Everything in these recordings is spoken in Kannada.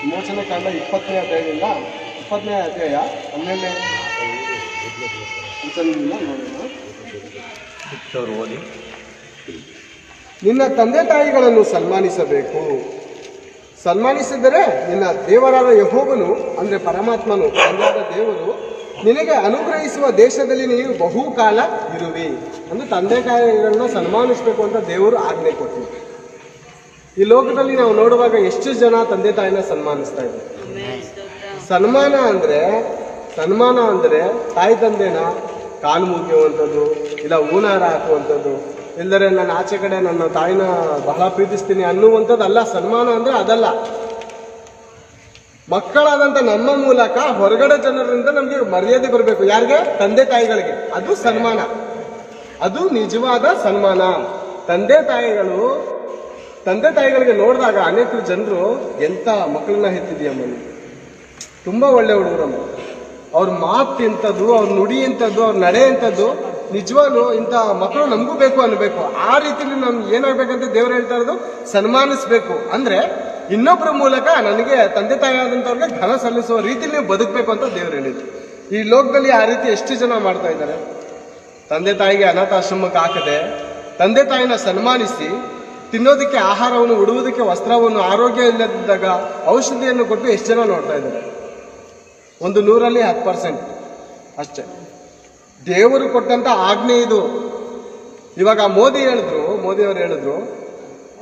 ವಿಮೋಚನೆ ಕಾಂಡ ಇಪ್ಪತ್ತನೇ ಅಧ್ಯಾಯದಿಂದ ಇಪ್ಪತ್ತನೇ ಅಧ್ಯಾಯ ಹನ್ನೆರಡನೇ ನೋಡಿ ನೋಡೋಣ. ಸಿಕ್ತವ್ರು ಓದಿ. ನಿನ್ನ ತಂದೆ ತಾಯಿಗಳನ್ನು ಸನ್ಮಾನಿಸಬೇಕು. ಸನ್ಮಾನಿಸಿದರೆ ನಿನ್ನ ದೇವರಾದ ಯಹೋಗನು ಅಂದರೆ ಪರಮಾತ್ಮನು ತಂದೆಯಾದ ದೇವರು ನಿನಗೆ ಅನುಗ್ರಹಿಸುವ ದೇಶದಲ್ಲಿ ನೀವು ಬಹುಕಾಲ ಇರುವಿ. ಅಂದ್ರೆ ತಂದೆ ತಾಯಿಗಳನ್ನ ಸನ್ಮಾನಿಸಬೇಕು ಅಂತ ದೇವರು ಆಜ್ಞೆ ಕೊಟ್ಟಿದ್ರು ಈ ಲೋಕದಲ್ಲಿ ನಾವು ನೋಡುವಾಗ ಎಷ್ಟು ಜನ ತಂದೆ ತಾಯಿನ ಸನ್ಮಾನಿಸ್ತಾ ಇದ್ದಾರೆ ಸನ್ಮಾನ ಅಂದ್ರೆ ಸನ್ಮಾನ ಅಂದ್ರೆ ತಾಯಿ ತಂದೆನ ಕಾಲು ಮುಗಿಯುವಂಥದ್ದು, ಇಲ್ಲ ಹೂನಾರ ಹಾಕುವಂಥದ್ದು ಇಲ್ಲದರೆ ನನ್ನ ಆಚೆ ಕಡೆ ನನ್ನ ತಾಯಿನ ಬಹಳ ಪ್ರೀತಿಸ್ತೀನಿ ಅನ್ನುವಂಥದ್ದು ಅಲ್ಲ ಸನ್ಮಾನ ಅಂದ್ರೆ ಅದಲ್ಲ. ಮಕ್ಕಳಾದಂಥ ನಮ್ಮ ಮೂಲಕ ಹೊರಗಡೆ ಜನರಿಂದ ನಮಗೆ ಮರ್ಯಾದೆ ಬರಬೇಕು. ಯಾರಿಗೆ? ತಂದೆ ತಾಯಿಗಳಿಗೆ. ಅದು ಸನ್ಮಾನ. ಅದು ನಿಜವಾದ ಸನ್ಮಾನ. ತಂದೆ ತಾಯಿಗಳು, ತಂದೆ ತಾಯಿಗಳಿಗೆ ನೋಡಿದಾಗ ಅನೇಕ ಜನರು, ಎಂತ ಮಕ್ಕಳನ್ನ ಹೆತ್ತಿದೆಯಮ್ಮ ತುಂಬ ಒಳ್ಳೆ ಹುಡುಗರಮ್ಮ. ಅವ್ರ ಮಾತು ಎಂಥದ್ದು ಅವ್ರ ನುಡಿ ಎಂಥದ್ದು ಅವ್ರ ನಡೆ ಎಂಥದ್ದು ನಿಜವಾಗ್ಲೂ ಇಂಥ ಮಕ್ಕಳು ನಮಗೂ ಬೇಕು ಅನ್ಬೇಕು. ಆ ರೀತಿಲಿ ನಮ್ಗೆ ಏನಾಗಬೇಕಂತ ದೇವ್ರು ಹೇಳ್ತಾ ಇರೋದು, ಸನ್ಮಾನಿಸ್ಬೇಕು. ಅಂದ್ರೆ ಇನ್ನೊಬ್ಬರ ಮೂಲಕ ನನಗೆ ತಂದೆ ತಾಯಿ ಆದಂಥವ್ರಿಗೆ ಘನ ಸಲ್ಲಿಸುವ ರೀತಿಯಲ್ಲಿ ನೀವು ಬದುಕಬೇಕು ಅಂತ ದೇವ್ರು ಹೇಳಿದ್ರು. ಈ ಲೋಕದಲ್ಲಿ ಆ ರೀತಿ ಎಷ್ಟು ಜನ ಮಾಡ್ತಾ ಇದ್ದಾರೆ? ತಂದೆ ತಾಯಿಗೆ ಅನಾಥಾಶ್ರಮಕ್ಕೆ ಹಾಕದೆ, ತಂದೆ ತಾಯಿನ ಸನ್ಮಾನಿಸಿ, ತಿನ್ನೋದಕ್ಕೆ ಆಹಾರವನ್ನು, ಉಡುವುದಕ್ಕೆ ವಸ್ತ್ರವನ್ನು, ಆರೋಗ್ಯ ಇಲ್ಲದಿದ್ದಾಗ ಔಷಧಿಯನ್ನು ಕೊಟ್ಟು ಎಷ್ಟು ಜನ ನೋಡ್ತಾ ಇದ್ದಾರೆ? ಒಂದು ನೂರಲ್ಲಿ ಹತ್ತು ಪರ್ಸೆಂಟ್ ಅಷ್ಟೇ. ದೇವರು ಕೊಟ್ಟಂತ ಆಜ್ಞೆ ಇದು. ಇವಾಗ ಮೋದಿ ಹೇಳಿದ್ರು ಮೋದಿ ಅವರು ಹೇಳಿದ್ರು,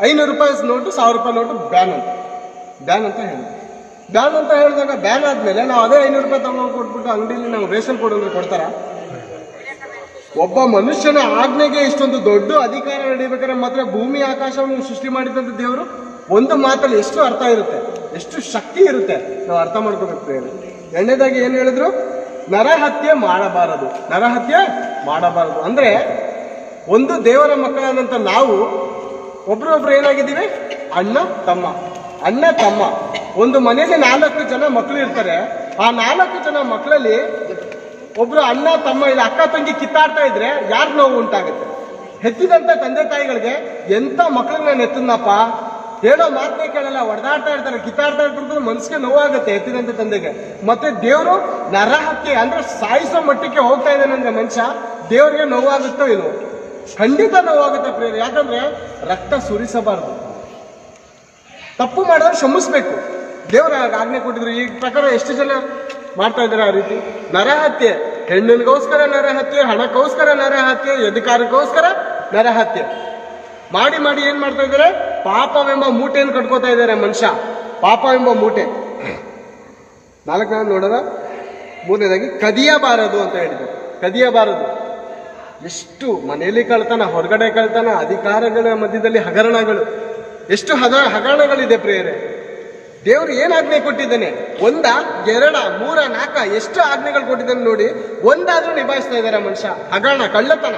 ಐನೂರು ರೂಪಾಯಿ ನೋಟು, ಸಾವಿರ ರೂಪಾಯಿ ನೋಟು ಬ್ಯಾನ್ ಅಂತ. ಬ್ಯಾನ್ ಅಂತ ಹೇಳಿದ್ರು ಬ್ಯಾನ್ ಅಂತ ಹೇಳಿದಾಗ ಬ್ಯಾನ್ ಆದ್ಮೇಲೆ ನಾವು ಅದೇ ಐನೂರು ರೂಪಾಯಿ ತಗೊಂಡು ಕೊಟ್ಬಿಟ್ಟು ಅಂಗಡಿಯಲ್ಲಿ ನಾವು ರೇಷನ್ ಕೊಡೋದ್ರೆ ಕೊಡ್ತಾರಾ? ಒಬ್ಬ ಮನುಷ್ಯನ ಆಜ್ಞೆಗೆ ಇಷ್ಟೊಂದು ದೊಡ್ಡ ಅಧಿಕಾರ ನಡೀಬೇಕಾದ್ರೆ ಮಾತ್ರ ಭೂಮಿ ಆಕಾಶವನ್ನು ಸೃಷ್ಟಿ ಮಾಡಿದಂಥ ದೇವರು ಒಂದು ಮಾತಲ್ಲಿ ಎಷ್ಟು ಅರ್ಥ ಇರುತ್ತೆ, ಎಷ್ಟು ಶಕ್ತಿ ಇರುತ್ತೆ ನಾವು ಅರ್ಥ ಮಾಡ್ಕೋಬೇಕು. ಎರಡನೇದಾಗಿ ಏನು ಹೇಳಿದ್ರು? ನರಹತ್ಯೆ ಮಾಡಬಾರದು. ನರಹತ್ಯೆ ಮಾಡಬಾರದು. ಅಂದ್ರೆ ಒಂದು ದೇವರ ಮಕ್ಕಳಾದಂಥ ನಾವು ಒಬ್ರೊಬ್ರು ಏನಾಗಿದ್ದೀವಿ? ಅಣ್ಣ, ತಮ್ಮ. ಅಣ್ಣ ತಮ್ಮ. ಒಂದು ಮನೆಯಲ್ಲಿ ನಾಲ್ಕು ಜನ ಮಕ್ಕಳು ಇರ್ತಾರೆ. ಆ ನಾಲ್ಕು ಜನ ಮಕ್ಕಳಲ್ಲಿ ಒಬ್ರು ಅಣ್ಣ, ತಮ್ಮ ಇಲ್ಲ ಅಕ್ಕ, ತಂಗಿ ಕಿತ್ತಾಡ್ತಾ ಇದ್ರೆ ಯಾರ್ ನೋವು ಉಂಟಾಗುತ್ತೆ? ಹೆತ್ತಿದಂತ ತಂದೆ ತಾಯಿಗಳಿಗೆ ಎಂತ ಮಕ್ಕಳನ್ನ ನಾನು ಹೇಳೋ ಮಾತೇ ಕೇಳಲ್ಲ ಹೊಡೆದಾಡ್ತಾ ಇರ್ತಾರೆ, ಕಿತ್ತಾಡ್ತಾ ಇರ್ತಾರೆ ಮನಸ್ಸಿಗೆ ನೋವಾಗುತ್ತೆ ಎತ್ತಿದಂತ ತಂದೆಗೆ. ಮತ್ತೆ ದೇವರು ನರ ಹತ್ತಿ ಅಂದ್ರೆ ಸಾಯಿಸೋ ಮಟ್ಟಕ್ಕೆ ಹೋಗ್ತಾ ಇದ್ದಾನೆ ಅಂದ್ರೆ ಮನುಷ್ಯ, ದೇವರಿಗೆ ನೋವಾಗುತ್ತೋ ಇಲ್ವೋ? ಖಂಡಿತ ನೋವಾಗುತ್ತೆ ಪ್ರಿಯರು. ಯಾಕಂದ್ರೆ ರಕ್ತ ಸುರಿಸಬಾರದು. ತಪ್ಪು ಮಾಡಿದ್ರೆ ಶ್ರಮಿಸ್ಬೇಕು ದೇವರ ಆಜ್ಞೆ ಕೊಟ್ಟಿದ್ರು. ಈ ಪ್ರಕಾರ ಎಷ್ಟು ಜನ ಮಾಡ್ತಾ ಇದ್ದಾರೆ ಆ ರೀತಿ? ನರಹತ್ಯೆ. ಹೆಣ್ಣಿನಗೋಸ್ಕರ ನರಹತ್ಯೆ, ಹಣಕ್ಕೋಸ್ಕರ ನರಹತ್ಯೆ ಅಧಿಕಾರಕ್ಕೋಸ್ಕರ ನರಹತ್ಯೆ. ಮಾಡಿ ಮಾಡಿ ಏನ್ ಮಾಡ್ತಾ ಇದ್ದಾರೆ? ಪಾಪವೆಂಬ ಮೂಟೆಯನ್ನು ಕಟ್ಕೋತಾ ಇದ್ದಾರೆ ಮನುಷ್ಯ. ಪಾಪ ಎಂಬ ಮೂಟೆ ನಾನು ನೋಡೋಣ ಮೂರನೇದಾಗಿ, ಕದಿಯಬಾರದು ಅಂತ ಹೇಳಿದ್ದಾರೆ ಕದಿಯಬಾರದು. ಎಷ್ಟು ಮನೆಯಲ್ಲಿ ಕಳ್ತಾನ, ಹೊರಗಡೆ ಕಳ್ತಾನ, ಅಧಿಕಾರಗಳ ಮಧ್ಯದಲ್ಲಿ ಹಗರಣಗಳು. ಎಷ್ಟು ಹದ ಹಗರಣಗಳಿದೆ ಪ್ರೇರೆ ದೇವರು ಏನ್ ಆಜ್ಞೆ ಕೊಟ್ಟಿದ್ದಾನೆ? ಒಂದ, ಎರಡ, ಮೂರ, ನಾಲ್ಕ, ಎಷ್ಟು ಆಜ್ಞೆಗಳು ಕೊಟ್ಟಿದ್ದಾನೆ ನೋಡಿ. ಒಂದಾದ್ರೂ ನಿಭಾಯಿಸ್ತಾ ಇದ್ದಾರೆ ಮನುಷ್ಯ. ಹಗರಣ, ಕಳ್ಳತನ.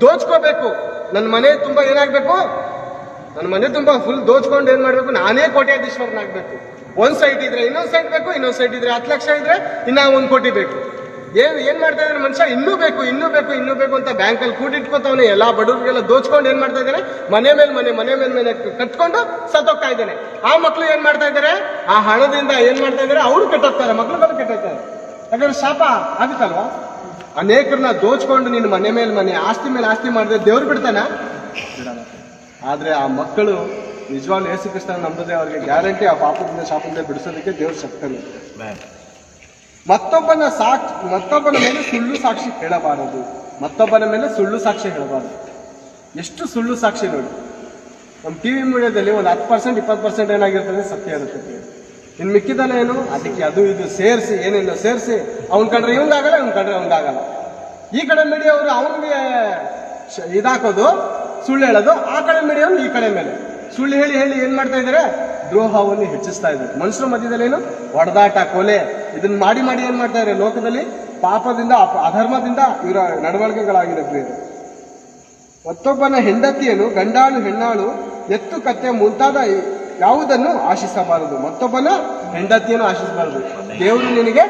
ದೋಚ್ಕೋಬೇಕು. ನನ್ನ ಮನೆ ತುಂಬಾ ಏನಾಗ್ಬೇಕು? ನನ್ನ ಮನೆ ತುಂಬಾ ಫುಲ್ ದೋಚ್ಕೊಂಡು ಏನ್ ಮಾಡ್ಬೇಕು? ನಾನೇ ಕೋಟ್ಯಾಧೀಶ್ವರನಾಗ್ಬೇಕು. ಒಂದ್ ಸೈಟ್ ಇದ್ರೆ ಇನ್ನೊಂದ್ ಸೈಟ್ ಬೇಕು, ಇನ್ನೊಂದ್ ಸೈಟ್ ಇದ್ರೆ ಹತ್ತು ಲಕ್ಷ ಇದ್ರೆ ಇನ್ನ ಒಂದ್ ಕೋಟಿ ಬೇಕು. ಏನ್ ಏನ್ ಮಾಡ್ತಾ ಇದ್ದಾನೆ ಮನುಷ್ಯ? ಇನ್ನೂ ಬೇಕು ಇನ್ನೂ ಬೇಕು ಇನ್ನೂ ಬೇಕು ಅಂತ ಬ್ಯಾಂಕಲ್ಲಿ ಕೂಡಿಟ್ಕೊತಾವನೆ. ಎಲ್ಲಾ ಬಡವರಿಗೆಲ್ಲ ದೋಚ್ಕೊಂಡು ಏನ್ ಮಾಡ್ತಾ ಇದ್ದಾನೆ? ಮನೆ ಮೇಲೆ, ಮನೆ ಮನೆ ಮೇಲೆ, ಮನೆ ಕಟ್ಕೊಂಡು ಸತ್ತೋಗ್ತಾ ಇದ್ದಾನೆ. ಆ ಮಕ್ಳು ಏನ್ ಮಾಡ್ತಾ ಇದ್ದಾರೆ? ಆ ಹಣದಿಂದ ಏನ್ ಮಾಡ್ತಾ ಇದ್ದಾರೆ? ಅವ್ರು ಕೆಟ್ಟೋಗ್ತಾರೆ ಮಕ್ಳುಗಳು ಕೆಟ್ಟೋಗ್ತಾರೆ. ಯಾಕಂದ್ರೆ ಶಾಪ ಆಗುತ್ತಲ್ವಾ? ಅನೇಕರನ್ನ ದೋಚ್ಕೊಂಡು ನೀನು ಮನೆ ಮೇಲೆ, ಮನೆ ಆಸ್ತಿ ಮೇಲೆ ಆಸ್ತಿ ಮಾಡಿದ್ರೆ ದೇವ್ರು ಬಿಡ್ತಾನ? ಆದರೆ ಆ ಮಕ್ಕಳು ನಿಜವಾಗ್ಲೂ ಯೇಸು ಕೃಷ್ಣ ನಂಬುದೇ ಅವ್ರಿಗೆ ಗ್ಯಾರಂಟಿ ಆ ಪಾಪದಿಂದ ಶಾಪದಿಂದ ಬಿಡಿಸೋದಕ್ಕೆ ದೇವ್ರ ಶಕ್ತನು. ಮತ್ತೊಬ್ಬನ ಸಾಕ್ಷಿ ಮತ್ತೊಬ್ಬನ ಮೇಲೆ ಸುಳ್ಳು ಸಾಕ್ಷಿ ಹೇಳಬಾರದು. ಮತ್ತೊಬ್ಬನ ಮೇಲೆ ಸುಳ್ಳು ಸಾಕ್ಷಿ ಹೇಳಬಾರದು. ಎಷ್ಟು ಸುಳ್ಳು ಸಾಕ್ಷಿ ನೋಡಿ. ನಮ್ಮ ಟಿವಿ ಮೀಡಿಯಾದಲ್ಲಿ ಒಂದು ಹತ್ತು ಪರ್ಸೆಂಟ್, ಇಪ್ಪತ್ತು ಪರ್ಸೆಂಟ್ ಏನಾಗಿರ್ತದೆ ಸತ್ಯ ಇರುತ್ತೆ ಇನ್ನು ಮಿಕ್ಕಿದಲ್ಲ ಏನು? ಅದಕ್ಕೆ ಅದು ಇದು ಸೇರಿಸಿ ಏನೇನು ಸೇರಿಸಿ. ಅವ್ನ ಕಂಡ್ರೆ ಇವಂಗಾಗಲ್ಲ ಇವ್ನ ಕಂಡ್ರೆ ಅವಂಗಾಗಲ್ಲ ಈ ಕಡೆ ಮೀಡಿಯಾ ಅವರು ಅವನಿಗೆ ಇದಾಕೋದು, ಸುಳ್ಳು ಹೇಳೋದು, ಆ ಕಡೆ ಮೀಡಿಯಾ ಈ ಕಡೆ ಮೇಲೆ. ಸುಳ್ಳು ಹೇಳಿ ಹೇಳಿ ಏನು ಮಾಡ್ತಾ ಇದ್ದಾರೆ ದ್ರೋಹವನ್ನು ಹೆಚ್ಚಿಸ್ತಾ ಇದ್ದಾರೆ. ಮನುಷ್ಯರ ಮಧ್ಯದಲ್ಲಿ ಏನು? ಹೊಡೆದಾಟ, ಕೊಲೆ. ಇದನ್ನ ಮಾಡಿ ಮಾಡಿ ಏನ್ ಮಾಡ್ತಾರೆ ಲೋಕದಲ್ಲಿ ಪಾಪದಿಂದ ಅಧರ್ಮದಿಂದ ಇವರ ನಡವಳಿಕೆಗಳಾಗಿದೆ ಪ್ರಿಯರು. ಮತ್ತೊಬ್ಬನ ಹೆಂಡತಿಯನ್ನು ಗಂಡಾಳು ಹೆಣ್ಣಾಳು ಎತ್ತು ಕತ್ತೆ ಮುಂತಾದ ಯಾವುದನ್ನು ಆಶಿಸಬಾರದು? ಮತ್ತೊಬ್ಬನ ಹೆಂಡತಿಯನ್ನು ಆಶಿಸಬಾರದು. ದೇವರು ನಿನಗೆ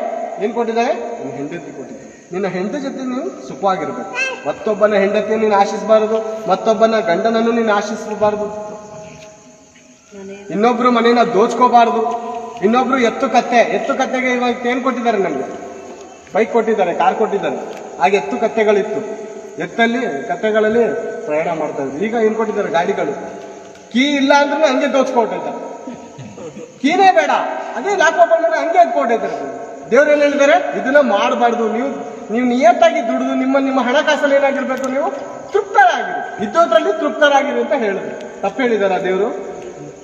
ಏನ್ ಕೊಟ್ಟಿದ್ದಾರೆ? ನಿನ್ನ ಹೆಂಡತಿ ಕೊಟ್ಟಿದ್ದಾರೆ. ನಿನ್ನ ಹೆಂಡತಿ ಜೊತೆ ನೀನು ಸುಖವಾಗಿರ್ಬೇಕು. ಮತ್ತೊಬ್ಬನ ಹೆಂಡತಿಯನ್ನು ನೀನು ಆಶಿಸಬಾರದು. ಮತ್ತೊಬ್ಬನ ಗಂಡನನ್ನು ನೀನು ಆಶಿಸಬಾರದು. ಇನ್ನೊಬ್ರು ಮನೆಯನ್ನ ದೋಚ್ಕೋಬಾರದು. ಇನ್ನೊಬ್ರು ಎತ್ತು ಕತ್ತೆ, ಎತ್ತು ಕತ್ತೆಗೆ ಇವಾಗ ಏನು ಕೊಟ್ಟಿದ್ದಾರೆ ನಮ್ಗೆ? ಬೈಕ್ ಕೊಟ್ಟಿದ್ದಾರೆ ಕಾರ್ ಕೊಟ್ಟಿದ್ದಾರೆ ಹಾಗೆ ಎತ್ತು ಕತ್ತೆಗಳಿತ್ತು. ಎತ್ತಲ್ಲಿ, ಕತ್ತೆಗಳಲ್ಲಿ ಪ್ರಯಾಣ ಮಾಡ್ತಾ ಈಗ ಏನ್ ಕೊಟ್ಟಿದ್ದಾರೆ? ಗಾಡಿಗಳು. ಕೀ ಇಲ್ಲ ಅಂದ್ರೂ ಹಂಗೆ ದೋಚ್ಕೊಟ್ಟಿದ್ದಾರೆ ಕೀನೇ ಬೇಡ. ಅದೇ ಲಾಕ್ ಮಾಡಿ ಹಂಗೆ ದೇವ್ರು ಏನ್ ಹೇಳಿದ್ದಾರೆ? ಇದನ್ನ ಮಾಡಬಾರ್ದು. ನೀವು ನೀವು ನಿಯತ್ತಾಗಿ ದುಡಿದು ನಿಮ್ಮ ನಿಮ್ಮ ಹಣಕಾಸಲ್ಲಿ ಏನಾಗಿರ್ಬೇಕು ನೀವು? ತೃಪ್ತರಾಗಿರಿ. ಇದ್ದೋದ್ರಲ್ಲಿ ತೃಪ್ತರಾಗಿರಿ ಅಂತ ಹೇಳಿದ್ರು. ತಪ್ಪು ಹೇಳಿದಾರ ದೇವರು?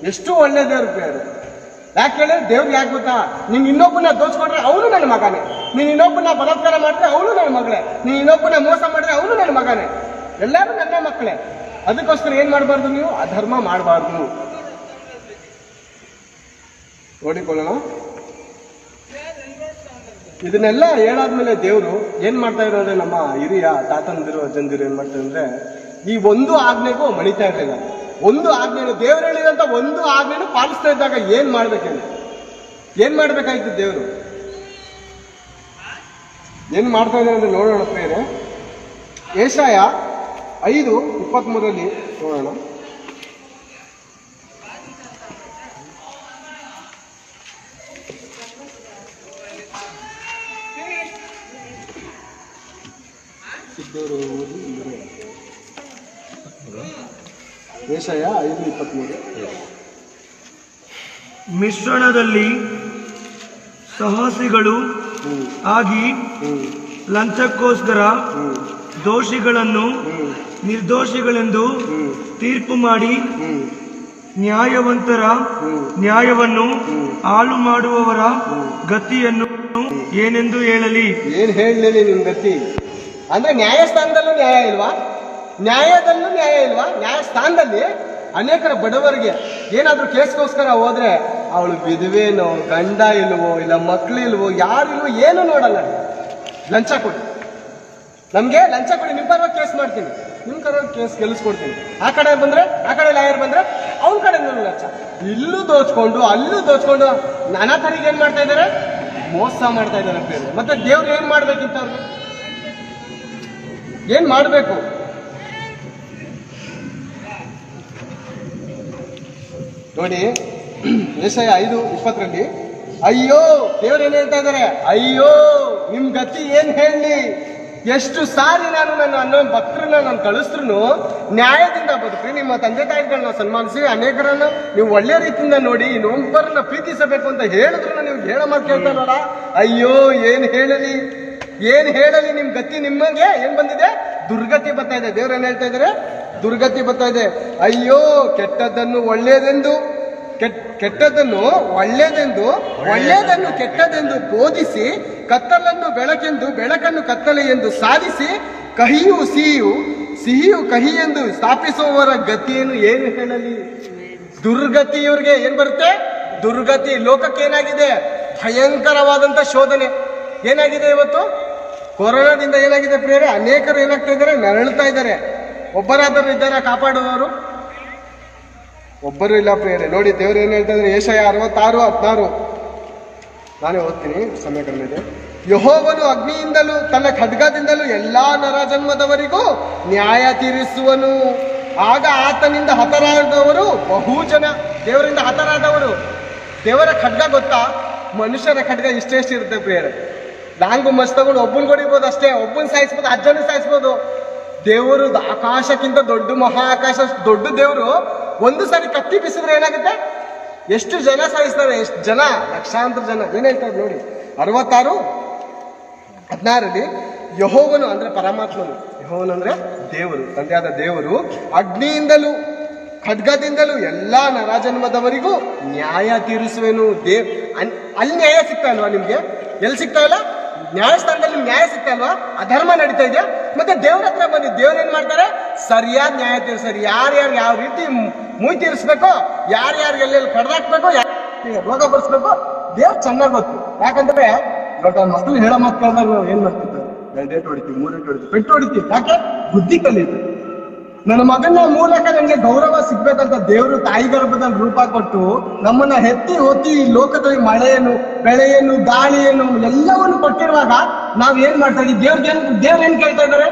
ಎಷ್ಟು ಒಳ್ಳೆ ದೇವ್ರ ಯಾಕೆ ಹೇಳಿದ್ರೆ ದೇವ್ರಿಗೆ ಯಾಕೆ ಗೊತ್ತಾ? ನೀನು ಇನ್ನೊಬ್ಬನ ದೋಚ್ಕೊಂಡ್ರೆ ಅವನು ನನ್ನ ಮಗನೇ. ನೀನು ಇನ್ನೊಬ್ಬನ ಬಲತ್ಕಾರ ಮಾಡಿದ್ರೆ ಅವನು ನನ್ನ ಮಗಳೇ. ನೀನು ಇನ್ನೊಬ್ಬನ ಮೋಸ ಮಾಡಿದ್ರೆ ಅವನು ನನ್ನ ಮಗನೇ. ಎಲ್ಲರೂ ನನ್ನ ಮಕ್ಕಳೇ. ಅದಕ್ಕೋಸ್ಕರ ಏನು ಮಾಡಬಾರ್ದು ನೀವು? ಅಧರ್ಮ ಮಾಡಬಾರ್ದು. ನೋಡಿಕೊಳ್ಳೋಣ. ಇದನ್ನೆಲ್ಲ ಹೇಳಾದ್ಮೇಲೆ ದೇವರು ಏನು ಮಾಡ್ತಾ ಇರೋದ್ರೆ ನಮ್ಮ ಹಿರಿಯ ತಾತಂದಿರು, ಅಜ್ಜಂದಿರು ಏನು ಮಾಡ್ತಾರೆ ಅಂದ್ರೆ, ಈ ಒಂದು ಆಜ್ಞೆಗೂ ಮಣಿತಾ ಇರಲಿಲ್ಲ. ಒಂದು ಆಜ್ಞೆಯನ್ನು ದೇವರು ಹೇಳಿದಂತ ಒಂದು ಆಜ್ಞೆಯನ್ನು ಪಾಲಿಸ್ತಾ ಇದ್ದಾಗ ಏನು ಮಾಡ್ಬೇಕೇನು ಏನು ಮಾಡ್ಬೇಕಾಯ್ತು ದೇವರು? ಏನು ಮಾಡ್ತಾ ಇದ್ದಾರೆ ಅಂದ್ರೆ ನೋಡೋಣ ಪ್ರೇರೆ ಏಷಾಯ ಐದು ಇಪ್ಪತ್ಮೂರಲ್ಲಿ ನೋಡೋಣ. ಸಿದ್ದವರು ಐದು ಮಿಶ್ರಣದಲ್ಲಿ ಸಹಸಿಗಳು ಆಗಿ ಲಂಚಕ್ಕೋಸ್ಕರ ದೋಷಿಗಳನ್ನು ನಿರ್ದೋಷಿಗಳೆಂದು ತೀರ್ಪು ಮಾಡಿ ನ್ಯಾಯವಂತರ ನ್ಯಾಯವನ್ನು. ಹಾಳು ಮಾಡುವವರ ಗತಿಯನ್ನು ಏನೆಂದು ಹೇಳಲಿ? ಏನ್ ಹೇಳಲಿ ನಿಮ್ ಗತಿ? ಅಂದ್ರೆ ನ್ಯಾಯಸ್ಥಾನದಲ್ಲೂ ನ್ಯಾಯ ಇಲ್ವಾ? ನ್ಯಾಯದಲ್ಲೂ ನ್ಯಾಯ ಇಲ್ವಾ? ನ್ಯಾಯಸ್ಥಾನದಲ್ಲಿ ಅನೇಕರ ಬಡವರಿಗೆ ಏನಾದರೂ ಕೇಸ್ಗೋಸ್ಕರ ಹೋದ್ರೆ ಅವಳು ವಿಧವೇನೋ ಗಂಡ ಇಲ್ವೋ, ಇಲ್ಲ ಮಕ್ಳು ಇಲ್ವೋ, ಯಾರು ಇಲ್ವೋ ಏನು ನೋಡಲ್ಲ. ಲಂಚ ಕೊಡಿ. ನಮ್ಗೆ ಲಂಚ ಕೊಡಿ. ನಿಮ್ ಪರವಾಗಿ ಕೇಸ್ ಮಾಡ್ತೀನಿ. ನಿಮ್ ಕರೋ ಕೇಸ್ ಗೆಲ್ಲಿಸ್ಕೊಡ್ತೀನಿ. ಆ ಕಡೆ ಬಂದ್ರೆ, ಆ ಕಡೆ ಲಾಯರ್ ಬಂದ್ರೆ ಅವ್ನ ಕಡೆ ಲಂಚ. ಇಲ್ಲೂ ದೋಚ್ಕೊಂಡು, ಅಲ್ಲೂ ದೋಚ್ಕೊಂಡು ನಾನಾ ತರಿಗೆ ಏನ್ ಮಾಡ್ತಾ ಇದ್ದಾರೆ? ಮೋಸ ಮಾಡ್ತಾ ಇದ್ದಾರೆ ಮತ್ತೆ ದೇವ್ರು ಏನ್ ಮಾಡ್ಬೇಕಿಂತ ಅವ್ರಿಗೆ? ಏನ್ ಮಾಡ್ಬೇಕು? ನೋಡಿ ಏಷಯ ಐದು ಇಪ್ಪತ್ತರಲ್ಲಿ, ಅಯ್ಯೋ, ದೇವ್ರು ಏನ್ ಹೇಳ್ತಾ ಇದ್ದಾರೆ? ಅಯ್ಯೋ, ನಿಮ್ ಗತಿ ಏನ್ ಹೇಳಿ? ಎಷ್ಟು ಸಾರಿ ನಾನು ನನ್ನ ಅನ್ನೋ ಭಕ್ತರನ್ನ ನಾನು ಕಳಿಸ್ರು ನ್ಯಾಯದಿಂದ ಬದುಕ್ರಿ, ನಿಮ್ಮ ತಂದೆ ತಾಯಿಗಳನ್ನ ಸನ್ಮಾನಿಸಿ, ಅನೇಕರನ್ನ ನೀವು ಒಳ್ಳೆ ರೀತಿಯಿಂದ ನೋಡಿ, ಇನ್ನೊಬ್ಬರನ್ನ ಪ್ರೀತಿಸಬೇಕು ಅಂತ ಹೇಳಿದ್ರು ನೀವು ಹೇಳ ಮಾತು ಕೇಳ್ತಾರಲ್ಲ ಅಯ್ಯೋ, ಏನ್ ಹೇಳಲಿ? ಏನ್ ಹೇಳಲಿ ನಿಮ್ ಗತಿ ನಿಮಗೆ ಏನ್ ಬಂದಿದೆ? ದುರ್ಗತಿ ಬರ್ತಾ ಇದೆ. ಹೇಳ್ತಾ ಇದಾರೆ ದುರ್ಗತಿ ಬರ್ತಾ ಇದೆ. ಅಯ್ಯೋ, ಕೆಟ್ಟದ್ದನ್ನು ಒಳ್ಳೆಯದೆಂದು ಕೆಟ್ಟದನ್ನು ಒಳ್ಳೆಯದೆಂದು ಒಳ್ಳೆಯದನ್ನು ಕೆಟ್ಟದೆಂದು ಬೋಧಿಸಿ, ಕತ್ತಲನ್ನು ಬೆಳಕೆಂದು, ಬೆಳಕನ್ನು ಕತ್ತಲೆ ಎಂದು ಸಾಧಿಸಿ, ಕಹಿಯು ಸಿಹಿಯು ಸಿಹಿಯು ಕಹಿ ಎಂದು ಸ್ಥಾಪಿಸುವವರ ಗತಿಯನ್ನು ಏನು ಹೇಳಲಿ? ದುರ್ಗತಿ ಇವರಿಗೆ ಏನ್ ಬರುತ್ತೆ? ದುರ್ಗತಿ ಲೋಕಕ್ಕೆ ಏನಾಗಿದೆ ಭಯಂಕರವಾದಂತ ಶೋಧನೆ. ಏನಾಗಿದೆ ಇವತ್ತು? ಕೊರೋನಾದಿಂದ ಏನಾಗಿದೆ ಪ್ರಿಯರೇ? ಅನೇಕರು ಏನಾಗ್ತಾ ಇದ್ದಾರೆ ನರಳ್ತಾ ಇದ್ದಾರೆ. ಒಬ್ಬರಾದರೂ ಇದ್ದಾರೆ ಕಾಪಾಡುವವರು ಒಬ್ಬರು ಇಲ್ಲ ಪ್ರಿಯರೇ. ನೋಡಿ, ದೇವರು ಏನ್ ಹೇಳ್ತಾ ಇದ್ದಾರೆ? ಏಷಯ ಅರವತ್ತಾರು, ಹದಿನಾರು. ನಾನೇ ಓದ್ತೀನಿ, ಸಮಯ ಕಡಿಮೆ ಇದೆ. ಯಹೋವನು ಅಗ್ನಿಯಿಂದಲೂ, ತನ್ನ ಖಡ್ಗದಿಂದಲೂ ಎಲ್ಲಾ ನರಜನ್ಮದವರಿಗೂ ನ್ಯಾಯ ತೀರಿಸುವನು. ಆಗ ಆತನಿಂದ ಹತರಾದವರು ಬಹು ಜನ ದೇವರಿಂದ ಹತರಾದವರು. ದೇವರ ಖಡ್ಗ ಗೊತ್ತಾ? ಮನುಷ್ಯರ ಖಡ್ಗ ಇಷ್ಟೇ ಇರುತ್ತೆ ಪ್ರಿಯರೇ. ಲಾಂಗು ಮಸ್ ತಗೊಂಡು ಒಬ್ಬನ್ ಹೊಡಿಬೋದು ಅಷ್ಟೇ, ಒಬ್ಬನ್ ಸಾಯಿಸ್ಬೋದು, ಅಜ್ಜನ ಸಾಯಿಸ್ಬೋದು. ದೇವರು ಆಕಾಶಕ್ಕಿಂತ ದೊಡ್ಡ ಮಹಾ ಆಕಾಶ ದೊಡ್ಡ ದೇವರು ಒಂದು ಸಾರಿ ಕತ್ತಿ ಬಿಸಿದ್ರೆ ಏನಾಗುತ್ತೆ? ಎಷ್ಟು ಜನ ಸಾಯಿಸ್ತಾರೆ, ಎಷ್ಟು ಜನ? ಲಕ್ಷಾಂತರ ಜನ. ಏನ್ ಹೇಳ್ತಾರೆ ನೋಡಿ. ಅರವತ್ತಾರು, ಹದಿನಾರಲ್ಲಿ ಯಹೋವನು ಅಂದ್ರೆ ಪರಮಾತ್ಮನು. ಯಹೋವನು ಅಂದ್ರೆ ದೇವರು, ತಂದೆಯಾದ ದೇವರು. ಅಗ್ನಿಯಿಂದಲೂ, ಖಡ್ಗದಿಂದಲೂ ಎಲ್ಲಾ ನರಜನ್ಮದವರಿಗೂ ನ್ಯಾಯ ತೀರಿಸುವೆನು. ದೇವ್ ಅಲ್ಲಿ ನ್ಯಾಯ ಸಿಗ್ತಾ ಇಲ್ವಾ ನಿಮ್ಗೆ? ಎಲ್ಲಿ ಸಿಗ್ತಾ ಇಲ್ಲ? ನ್ಯಾಯಸ್ಥಾನದಲ್ಲಿ ನ್ಯಾಯ ಸಿಗ್ತಾ ಇಲ್ವಾ? ಅಧರ್ಮ ನಡೀತಾ ಇದೆಯಾ? ಮತ್ತೆ ದೇವ್ರ ಹತ್ರ ಬಂದು ದೇವ್ರು ಏನ್ ಮಾಡ್ತಾರೆ? ಸರಿಯಾದ ನ್ಯಾಯ ತೀರಿಸ್ತಾರೆ ಯಾರ್ಯಾರು ಯಾವ ರೀತಿ ಮುಯ್ ತೀರಿಸ್ಬೇಕು, ಯಾರ್ಯಾರು ಎಲ್ಲೆಲ್ಲಿ ಕಡ್ದಾಕ್ಬೇಕು ರೋಗ ಬರ್ಸ್ಬೇಕು, ದೇವ್ರು ಚೆನ್ನಾಗಿ ಗೊತ್ತು ಯಾಕಂದ್ರೆ ಇವಾಗ ಮಕ್ಕಳು ಹೇಳೋ ನಾವು ಏನ್ ಮಾಡ್ತಿದ್ದಾರೆ ಎರಡು ಏಟು ಹೊಡಿತೀವಿ ಮೂರು ಹೊಡಿತೀವಿ ಪೆಟ್ಟು ಹೊಡಿತೀವಿ. ಯಾಕೆ? ಬುದ್ಧಿ ಕಲಿಯುತ್ತೆ ನನ್ನ ಮಗನ ಮೂಲಕ ನನಗೆ ಗೌರವ ಸಿಗ್ಬೇಕಂತ ದೇವರು ತಾಯಿ ಗರ್ಭದಲ್ಲಿ ರೂಪ ಕೊಟ್ಟು ನಮ್ಮನ್ನ ಹೆತ್ತಿ ಹೊತ್ತಿ ಈ ಲೋಕದಲ್ಲಿ ಮಳೆಯನ್ನು, ಬೆಳೆಯನ್ನು, ಗಾಳಿಯನ್ನು ಎಲ್ಲವನ್ನು ಕೊಟ್ಟಿರುವಾಗ ನಾವ್ ಏನ್ ಮಾಡ್ತಾ ಇದೀವಿ ದೇವ್ರಿಗೆ ಏನ್ ದೇವ್ರ ಏನ್ ಕೇಳ್ತಾ ಇದಾರೆ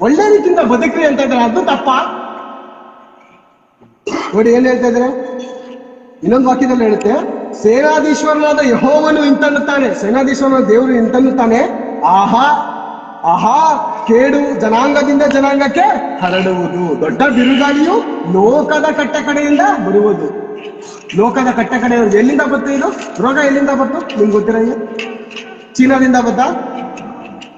ಒಳ್ಳೆ ರೀತಿಯಿಂದ ಬದುಕ್ರಿ ಅಂತ ಇದಾರೆ ಅದು ತಪ್ಪ. ನೋಡಿ ಏನ್ ಹೇಳ್ತಾ ಇದಾರೆ ಇನ್ನೊಂದು ವಾಕ್ಯದಲ್ಲಿ ಹೇಳುತ್ತೆ, ಸೇನಾಧೀಶ್ವರನಾದ ಯಹೋವನು ಇಂತನ್ನುತ್ತಾನೆ. ಸೇನಾಧೀಶ್ವರನ ದೇವರು ಇಂತನ್ನುತ್ತಾನೆ. ಆಹಾ ಆಹಾ, ಕೇಡು ಜನಾಂಗದಿಂದ ಜನಾಂಗಕ್ಕೆ ಹರಡುವುದು. ದೊಡ್ಡ ಬಿರುಗಾಳಿಯು ಲೋಕದ ಕಟ್ಟ ಕಡೆಯಿಂದ ಬರುವುದು. ಲೋಕದ ಕಟ್ಟ ಕಡೆ ಎಲ್ಲಿಂದ ಬಂತು ಇದು? ರೋಗ ಎಲ್ಲಿಂದ ಬಂತು? ನಿಮ್ಗೆ ಗೊತ್ತಿರೋ ಚೀನಾದಿಂದ ಬತ್ತ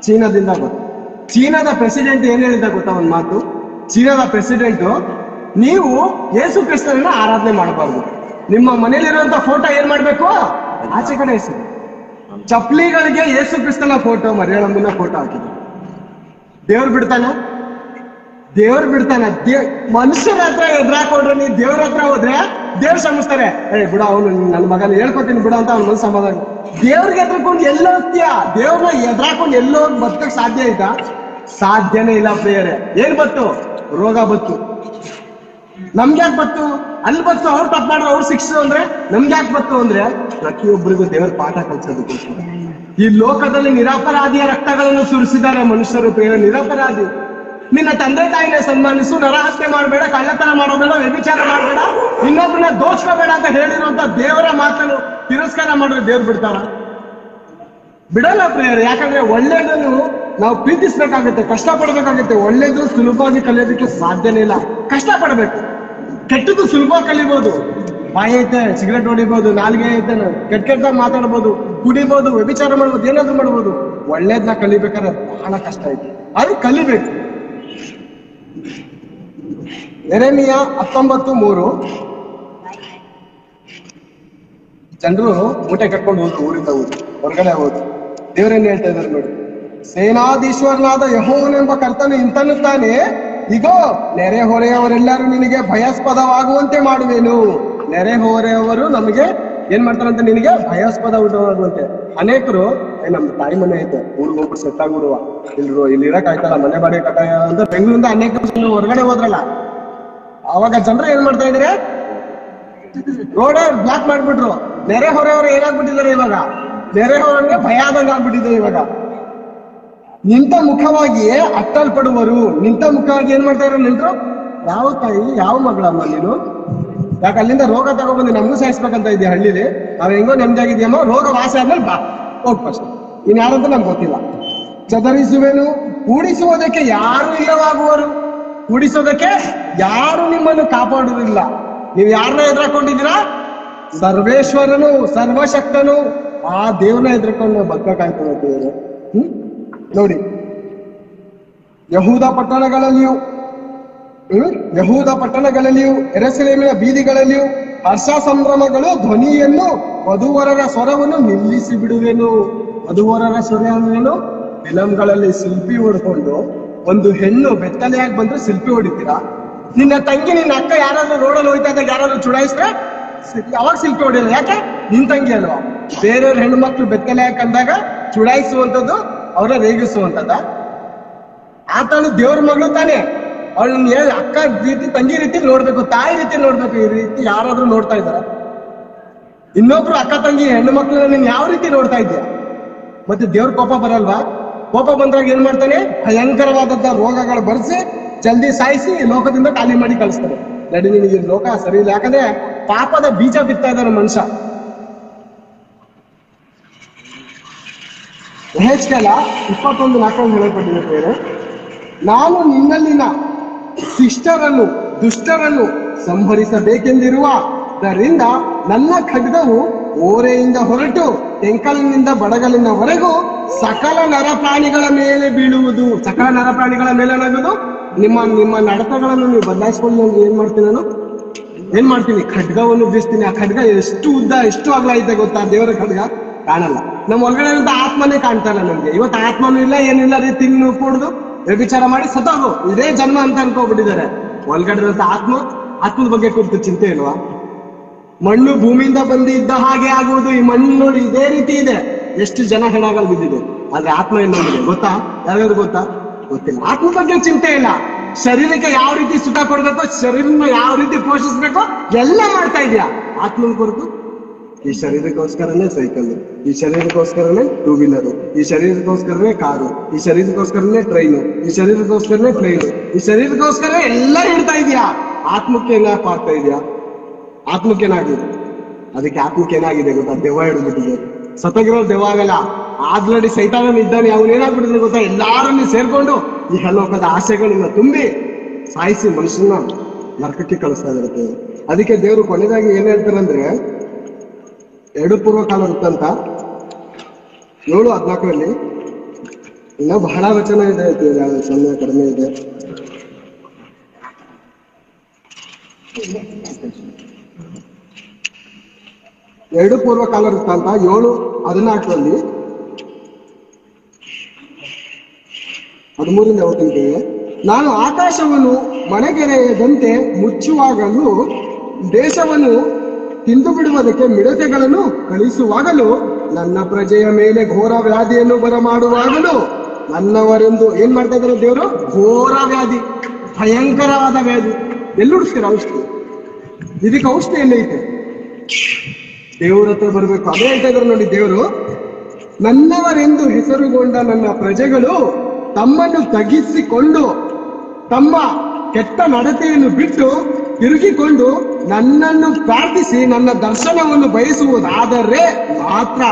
ಚೀನಾದಿಂದ ಬಂತು. ಚೀನಾದ ಪ್ರೆಸಿಡೆಂಟ್ ಏನ್ ಹೇಳಿದ ಗೊತ್ತಾ ಒಂದ್ ಮಾತು? ಚೀನಾದ ಪ್ರೆಸಿಡೆಂಟ್, ನೀವು ಯೇಸು ಕ್ರಿಸ್ತನನ್ನ ಆರಾಧನೆ ಮಾಡಬಾರ್ದು. ನಿಮ್ಮ ಮನೇಲಿರುವಂತ ಫೋಟೋ ಏನ್ ಮಾಡ್ಬೇಕು? ಆಚೆ ಕಡೆ ಹೆಸರು ಚಪ್ಲಿಗಳಿಗೆ ಯೇಸು ಕ್ರಿಸ್ತನ ಫೋಟೋ ಮರಿಯಳಮ್ಮನ ಫೋಟೋ ಹಾಕಿದ್ರು. ದೇವ್ರು ಬಿಡ್ತಾನ? ದೇವ್ರು ಬಿಡ್ತಾನ? ದೇ ಮನುಷ್ಯರ ಹತ್ರ ಎದುರಾಕೊಂಡ್ರೆ ನೀ ದೇವ್ರ ಹತ್ರ ಹೋದ್ರೆ ದೇವ್ರು ಶ್ರಮಿಸ್ತಾರೆ ಏ, ಬಿಡ, ಅವನು ನನ್ನ ಮಗನ ಹೇಳ್ಕೊತೀನಿ, ಬಿಡ ಅಂತ ಅವ್ನ ಸಮಾಧಾನ. ದೇವ್ರಿಗೆ ಎದ್ರಕೊಂಡು ಎಲ್ಲೋ ಹೋಗ್ತೀಯ? ದೇವ್ರನ್ನ ಎದ್ರಾಕೊಂಡು ಎಲ್ಲೋ ಬದುಕಕ್ ಸಾಧ್ಯ ಆಯ್ತಾ ಸಾಧ್ಯನೇ ಇಲ್ಲ ಪ್ರಿಯರೇ. ಏನ್ ಬತ್ತು? ರೋಗ ಬತ್ತು. ನಮ್ಗೆ ಯಾಕೆ ಬತ್ತು? ಅಲ್ಲಿ ಬತ್ತು ಅವ್ರು ತಪ್ಪು ಮಾಡ್ರು ಅವ್ರು ಸಿಕ್ಸ್ ಅಂದ್ರೆ ನಮ್ಗೆ ಯಾಕೆ ಬತ್ತು ಅಂದ್ರೆ ಪ್ರತಿಯೊಬ್ಬರಿಗೂ ದೇವರ ಪಾಠ ಕಲ್ಸೋದಕ್ಕೋಸ್ಕರ ಈ ಲೋಕದಲ್ಲಿ ನಿರಪರಾಧಿಯ ರಕ್ತಗಳನ್ನು ಸುರಿಸಿದ್ದಾರೆ ಮನುಷ್ಯರು ಪ್ರೇರ ನಿರಪರಾಧಿ. ನಿನ್ನ ತಂದೆ ತಾಯಿನ ಸನ್ಮಾನಿಸು, ನರಹತ್ಯೆ ಮಾಡಬೇಡ, ಕಳ್ಳತನ ಮಾಡೋಬೇಡ ವ್ಯಭಿಚಾರ ಮಾಡಬೇಡ ಇನ್ನೊಬ್ಬರನ್ನ ದೋಷಬೇಡ ಅಂತ ಹೇಳಿರುವಂತ ದೇವರ ಮಾತನ್ನು ತಿರಸ್ಕಾರ ಮಾಡಿದ್ರೆ ದೇವ್ರು ಬಿಡ್ತಾರ? ಬಿಡಲ್ಲ ಪ್ರಿಯರು, ಯಾಕಂದ್ರೆ ಒಳ್ಳೇದನ್ನು ನಾವು ಪ್ರೀತಿಸ್ಬೇಕಾಗುತ್ತೆ ಕಷ್ಟ ಪಡ್ಬೇಕಾಗುತ್ತೆ ಒಳ್ಳೇದು ಸುಲಭವಾಗಿ ಕಲಿಯೋದಕ್ಕೆ ಸಾಧ್ಯನೇ ಇಲ್ಲ. ಕಷ್ಟ ಪಡ್ಬೇಕು ಕೆಟ್ಟದ್ದು ಸುಲಭ ಕಲಿಬಹುದು ಬಾಯಿ ಐತೆ, ಸಿಗರೇಟ್ ಹೊಡಿಬಹುದು ನಾಲ್ಗೆ ಐತೆ, ಕೆಟ್ಟ ಕೆಟ್ಟ ಮಾತಾಡ್ಬೋದು ಕುಡಿಬಹುದು ವ್ಯಭಿಚಾರ ಮಾಡ್ಬೋದು, ಏನಾದ್ರು ಮಾಡ್ಬೋದು. ಒಳ್ಳೇದನ್ನ ಕಲಿಬೇಕಾದ್ರೆ ಬಹಳ ಕಷ್ಟ ಐತೆ. ಅದು ಕಲಿಬೇಕು. ಎರೆಮಿಯ ಹತ್ತೊಂಬತ್ತು ಮೂರು. ಜನರು ಮೂಟೆ ಕಟ್ಕೊಂಡು ಹೋದ್ರು, ಊರಿಂದ ಹೋಗಿ ಹೊರಗಡೆ ಹೋದ್ರು. ದೇವರೇನ್ ಹೇಳ್ತಾ ಇದಾರೆ ನೋಡಿ. ಸೇನಾಧೀಶ್ವರನಾದ ಯಹೋವನೆಂಬ ಕರ್ತನು ಇಂತನ್ನುತ್ತಾನೆ, ಇಗೋ ನೆರೆ ಹೊರೆಯವರೆಲ್ಲರೂ ನಿನಗೆ ಭಯಾಸ್ಪದವಾಗುವಂತೆ ಮಾಡುವೆನು. ನೆರೆಹೊರೆಯವರು ನಮಗೆ ಏನ್ ಮಾಡ್ತಾರಂತ ನಿನಗೆ ಭಯಾಸ್ಪದ ಉಂಟಾಗುವಂತೆ ಅನೇಕರು ನಮ್ ತಾಯಿ ಮನೆ ಐತೆ, ಊರಿಗೆ ಹೋಗ್ಬಿಟ್ಟು ಸೆಟ್ ಇಲ್ಲಿ ಇಲ್ಲಿ ಇರಕ್ ಆಯ್ತಲ್ಲ, ಮನೆ ಬಾಡಿ ಕಟ್ಟ ಅಂತ ಬೆಂಗಳೂರಿಂದ ಅನೇಕ ಜನ ಹೊರಗಡೆ ಹೋದ್ರಲ್ಲ. ಅವಾಗ ಜನರು ಏನ್ ಮಾಡ್ತಾ ಇದ್ರೆ? ರೋಡ್ ಬ್ಲಾಕ್ ಮಾಡ್ಬಿಟ್ರು. ನೆರೆ ಹೊರೆಯವರು ಏನಾಗ್ಬಿಟ್ಟಿದ್ದಾರೆ ಇವಾಗ? ನೆರೆ ಹೊರಗೆ ಭಯ ಆದಂಗ ಆಗ್ಬಿಟ್ಟಿದೆ ಇವಾಗ. ನಿಂತ ಮುಖವಾಗಿಯೇ ಅಟ್ಟಲ್ಪಡುವರು. ನಿಂತ ಮುಖವಾಗಿ ಏನ್ ಮಾಡ್ತಾ ಇರೋ ನಿಂತರು ಯಾವ ತಾಯಿ, ಯಾವ ಮಗಳಮ್ಮ ನೀನು? ಯಾಕೆ ಅಲ್ಲಿಂದ ರೋಗ ತಗೊಬಂದು ನಮಗೂ ಸಾಯಿಸ್ಬೇಕಂತ ಇದೆಯಾ ಹಳ್ಳಿಲಿ? ನಾವು ಹೆಂಗೋ ನೆಮ್ಮದಿಯಾಗಿದೆಯಮ್ಮ ರೋಗ ವಾಸ ಆದ್ಮೇಲೆ ಬಾ, ಹೋಗ್ ಫಸ್ಟ್ ಇನ್ ಯಾರಂತ ನಮ್ಗೆ ಗೊತ್ತಿಲ್ಲ. ಚದರಿಸುವೆನು, ಕೂಡಿಸುವುದಕ್ಕೆ ಯಾರು ಇಲ್ಲವಾಗುವರು. ಕೂಡಿಸೋದಕ್ಕೆ ಯಾರು ನಿಮ್ಮನ್ನು ಕಾಪಾಡುವುದಿಲ್ಲ. ನೀವು ಯಾರನ್ನ ಎದುರಾಕೊಂಡಿದ್ದೀರಾ? ಸರ್ವೇಶ್ವರನು, ಸರ್ವಶಕ್ತನು. ಆ ದೇವ್ರನ್ನ ಎದುರ್ಕೊಂಡು ಬದುಕಕ್ಕಾಯ್ತದೆ ದೇವರು ಹ್ಮ್? ನೋಡಿ. ಯಹೂದ ಪಟ್ಟಣಗಳಲ್ಲಿಯೂ ಯಹೂದ ಪಟ್ಟಣಗಳಲ್ಲಿಯೂ ಎರೆಸಲೇಮಿನ ಬೀದಿಗಳಲ್ಲಿಯೂ ಹರ್ಷ ಸಂಭ್ರಮಗಳು ಧ್ವನಿಯನ್ನು ವಧುವರರ ಸ್ವರವನ್ನು ನಿಲ್ಲಿಸಿ ಬಿಡುವೆನು ವಧುವರರ ಸ್ವರವನ್ನು ಫಿಲಂಗಳಲ್ಲಿ ಶಿಲ್ಪಿ ಹೊಡ್ಕೊಂಡು ಒಂದು ಹೆಣ್ಣು ಬೆತ್ತಲೆಯಾಗಿ ಬಂದ್ರೆ ಶಿಲ್ಪಿ ಹೊಡಿತೀರಾ? ನಿನ್ನ ತಂಗಿ ನಿನ್ನ ಅಕ್ಕ ಯಾರಾದ್ರೂ ರೋಡಲ್ಲಿ ಹೋಯ್ತಾ ಇದ್ದಾಗ ಯಾರಾದ್ರೂ ಚುಡಾಯಿಸ್ರೆ ಯಾವಾಗ ಶಿಲ್ಪಿ ಹೊಡಿಯಲ್ಲ ಯಾಕೆ? ನಿನ್ ತಂಗಿ ಅಲ್ವಾ? ಬೇರೆಯವ್ರ ಹೆಣ್ಣು ಮಕ್ಕಳು ಬೆತ್ತಲೆ ಕಂಡಾಗ ಚುಡಾಯಿಸುವಂಥದ್ದು ಅವರ ರೇಗಿಸುವಂಥದ್ದ? ಆತಳು ದೇವ್ರ ಮಗಳು ತಾನೆ. ಅವಳನ್ನ ಹೇಳಿ ಅಕ್ಕ ರೀತಿ, ತಂಗಿ ರೀತಿ ನೋಡ್ಬೇಕು, ತಾಯಿ ರೀತಿ ನೋಡ್ಬೇಕು, ಈ ರೀತಿ ಯಾರಾದ್ರೂ ನೋಡ್ತಾ ಇದಾರ ಇನ್ನೊಬ್ರು ಅಕ್ಕ, ತಂಗಿ, ಹೆಣ್ಣು ಮಕ್ಕಳನ್ನ ನೀನ್ ಯಾವ ರೀತಿ ನೋಡ್ತಾ ಇದ್ದೀಯ? ಮತ್ತೆ ದೇವ್ರ ಕೋಪ ಬರಲ್ವಾ? ಕೋಪ ಬಂದಾಗ ಏನ್ ಮಾಡ್ತಾನೆ? ಭಯಂಕರವಾದಂತ ರೋಗಗಳು ಬರ್ಸಿ, ಜಲ್ದಿ ಸಾಯಿಸಿ ಲೋಕದಿಂದ ಖಾಲಿ ಮಾಡಿ ಕಳಿಸ್ತಾರೆ ನಡಿ ನಿನಗೆ ಈ ಲೋಕ ಸರಿ ಇಲ್ಲ ಯಾಕಂದ್ರೆ ಪಾಪದ ಬೀಜ ಬಿತ್ತಾ ಇದ್ದಾನೆ ಮನುಷ್ಯ. ಹೆಚ್ಕೆಲ ಇಪ್ಪತ್ತೊಂದು ನಾಲ್ಕರಲ್ಲಿ ಹೇಳಲ್ಪಟ್ಟಿದೆ ಬೇರೆ ನಾನು ನಿನ್ನಲ್ಲಿನ ಶಿಷ್ಟರನ್ನು, ದುಷ್ಟರನ್ನು ಸಂಹರಿಸಬೇಕೆಂದಿರುವ ಇದರಿಂದ ನನ್ನ ಖಡ್ಗವು ಓರೆಯಿಂದ ಹೊರಟು ಟೆಂಕಲಿನಿಂದ ಬಡಗಲಿನವರೆಗೂ ಸಕಲ ನರಪ್ರಾಣಿಗಳ ಮೇಲೆ ಬೀಳುವುದು. ಸಕಲ ನರಪ್ರಾಣಿಗಳ ಮೇಲೆ ಏನಾಗೋದು ನಿಮ್ಮ ನಿಮ್ಮ ನಡತಗಳನ್ನು ನೀವು ಬದಲಾಯಿಸ್ಕೊಂಡು ಏನ್ ಮಾಡ್ತೀನಿ ನಾನು? ಏನ್ ಮಾಡ್ತೀನಿ? ಖಡ್ಗವನ್ನು ಬೀಸ್ತೀನಿ. ಆ ಖಡ್ಗ ಎಷ್ಟು ಉದ್ದ, ಎಷ್ಟು ಅಗಲ ಐತೆ ಗೊತ್ತಾ? ದೇವರ ಖಡ್ಗ? ಕಾಣಲ್ಲ. ನಮ್ಮ ಒಳಗಡೆ ಇರುವಂತ ಆತ್ಮನೇ ಕಾಣ್ತಾ ಇಲ್ಲ ನಮ್ಗೆ. ಇವತ್ತು ಆತ್ಮನೂ ಇಲ್ಲ ಏನಿಲ್ಲ ರೀ ತಿನ್ನು ಕುಡ್ದು. ವ್ಯಭಿಚಾರ ಮಾಡಿ ಸತ್ತೋಗು. ಇದೇ ಜನ್ಮ ಅಂತ ಅನ್ಕೋಬಿಟ್ಟಿದ್ದಾರೆ ಒಳಗಡೆ ಇರುವಂತ ಆತ್ಮ, ಆತ್ಮದ ಬಗ್ಗೆ ಕುರಿತು ಚಿಂತೆ ಇಲ್ವಾ? ಮಣ್ಣು ಭೂಮಿಯಿಂದ ಬಂದಿದ್ದ ಹಾಗೆ ಆಗುವುದು, ಈ ಮಣ್ಣು ನೋಡಿ ಇದೇ ರೀತಿ ಇದೆ. ಎಷ್ಟು ಜನ ಹೆಣಗಳು ಬಿದ್ದಿದೆ. ಆದ್ರೆ ಆತ್ಮ ಏನೋ ಗೊತ್ತಾ? ಯಾರ್ಯಾರು ಗೊತ್ತಾ? ಗೊತ್ತಿಲ್ಲ. ಆತ್ಮ ಬಗ್ಗೆ ಚಿಂತೆ ಇಲ್ಲ. ಶರೀರಕ್ಕೆ ಯಾವ ರೀತಿ ಸುಖ ಕೊಡ್ಬೇಕು, ಶರೀರನ ಯಾವ ರೀತಿ ಪೋಷಿಸ್ಬೇಕು, ಎಲ್ಲ ಮಾಡ್ತಾ ಇದೆಯಾ ಆತ್ಮನ ಕುರಿತು ಈ ಶರೀರಕ್ಕೋಸ್ಕರನೇ ಸೈಕಲ್ ಈ ಶರೀರಕ್ಕೋಸ್ಕರನೇ ಟೂ ವೀಲರ್ ಈ ಶರೀರಕ್ಕೋಸ್ಕರನೇ ಕಾರು. ಈ ಶರೀರಕ್ಕೋಸ್ಕರನೇ ಟ್ರೈನು ಈ ಶರೀರಕ್ಕೋಸ್ಕರನೇ ಟ್ರೈನು ಈ ಶರೀರಕ್ಕೋಸ್ಕರ ಎಲ್ಲ ಇಡ್ತಾ ಇದೀಯಾ? ಆತ್ಮಕ್ಕೆ ಏನಾಗ್ತಾ ಆಗ್ತಾ ಇದೆಯಾ? ಆತ್ಮಕ್ಕೆ ಏನಾಗಿದೆ? ಅದಕ್ಕೆ ಆತ್ಮಕ್ಕೆ ಏನಾಗಿದೆ ಗೊತ್ತಾ? ದೆವ್ವ ಹಿಡಿದ್ಬಿಟ್ಟಿದೆ. ಸತಗಿರೋ ದೆವ್ವ ಆಗಲ್ಲ. ಆಲ್ರೆಡಿ ಸೈತಾನನ್ ಇದ್ದಾನೆ. ಅವನು ಏನಾಗ್ಬಿಟ್ಟಿದೆ ಗೊತ್ತಾ? ಎಲ್ಲಾರನ್ನು ಸೇರ್ಕೊಂಡು ಈ ಹಲೋಕದ ಆಸೆಗಳನ್ನ ತುಂಬಿ ಸಾಯಿಸಿ ಮನುಷ್ಯನ ನರಕಕ್ಕೆ ಕಳಿಸ್ತಾ ಇರುತ್ತೆ. ಅದಕ್ಕೆ ದೇವರು ಕೊನೆಯದಾಗಿ ಏನ್ ಹೇಳ್ತಾರೆ ಅಂದ್ರೆ ಎರಡು ಪೂರ್ವಕಾಲ ವೃತ್ತಾಂತ ಏಳು ಹದಿನಾಲ್ಕರಲ್ಲಿ ಇನ್ನ ಬಹಳ ವಚನ ಇದೆ ಸಮಯ ಕಡಿಮೆ ಇದೆ. ಎರಡು ಪೂರ್ವಕಾಲ ವೃತ್ತಾಂತ ಏಳು ಹದಿನಾಲ್ಕರಲ್ಲಿ. ಹದಿಮೂರಿಂದ ಓದ್ತೀನಿ ನಾನು ಆಕಾಶವನ್ನು ಮನೆಗೆರೆಯದಂತೆ ಮುಚ್ಚುವಾಗಲೂ ದೇಶವನ್ನು ತಿಂದು ಬಿಡುವುದಕ್ಕೆ ಮಿಡತೆಗಳನ್ನು ಕಳಿಸುವಾಗಲೂ ನನ್ನ ಪ್ರಜೆಯ ಮೇಲೆ ಘೋರ ವ್ಯಾಧಿಯನ್ನು ಬರಮಾಡುವಾಗಲೂ ನನ್ನವರೆಂದು ಏನ್ ಮಾಡ್ತಾ ಇದ್ದಾರೆ ದೇವರು? ಘೋರ ವ್ಯಾಧಿ, ಭಯಂಕರವಾದ ವ್ಯಾಧಿ. ಎಲ್ಲುಡಿಸ್ತೀರ ಔಷಧಿ? ಇದಕ್ಕೆ ಔಷಧಿ ಎಲ್ಲೈತೆ ದೇವ್ರ ಹತ್ರ ಬರ್ಬೇಕು. ಅದೇ ಹೇಳ್ತಾ ಇದ್ರು ನೋಡಿ ದೇವರು. ನನ್ನವರೆಂದು ಹೆಸರುಗೊಂಡ ನನ್ನ ಪ್ರಜೆಗಳು ತಮ್ಮನ್ನು ತಗ್ಗಿಸಿಕೊಂಡು ತಮ್ಮ ಕೆಟ್ಟ ನಡತೆಯನ್ನು ಬಿಟ್ಟು ತಿರುಗಿಕೊಂಡು ನನ್ನನ್ನು ಪ್ರಾರ್ಥಿಸಿ, ನನ್ನ ದರ್ಶನವನ್ನು ಬಯಸುವುದಾದರೆ ಮಾತ್ರ.